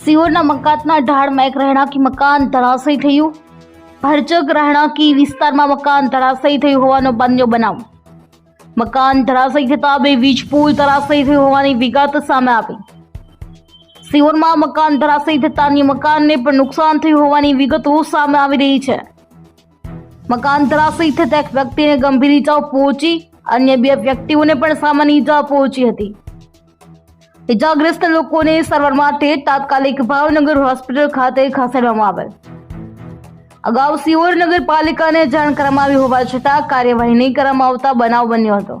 સિયોરના મકાતના ઢાળમાં એક રહેણાંકી મકાન ધરાશયી થયું. ભરચક રહેણાંકી વિસ્તારમાં મકાન ધરાશયી થયું હોવાનો બન્યો બનાવ. મકાન ધરાશયી થતાં બે વીજ પુલ ધરાશયી થયું હોવાની વિગત સામે આવી. સિયોરમાં મકાન ધરાશયી થતાં અન્ય મકાનને પણ નુકસાન થયું હોવાની વિગતો સામે આવી રહી છે. મકાન ધરાશયી થતાં એક વ્યક્તિને ગંભીર ઇજાઓ પહોંચી, અન્ય બે વ્યક્તિઓને પણ સામાન્ય ઇજા પહોંચી હતી. ઇજાગ્રસ્ત લોકોને સારવાર માટે તાત્કાલિક ભાવનગર હોસ્પિટલ ખાતે ખસેડવામાં આવેલ. અગાઉ સિયોર નગરપાલિકાને જાણ કરવામાં આવી હોવા છતાં કાર્યવાહી નહીં કરવામાં આવતા બનાવ બન્યો હતો.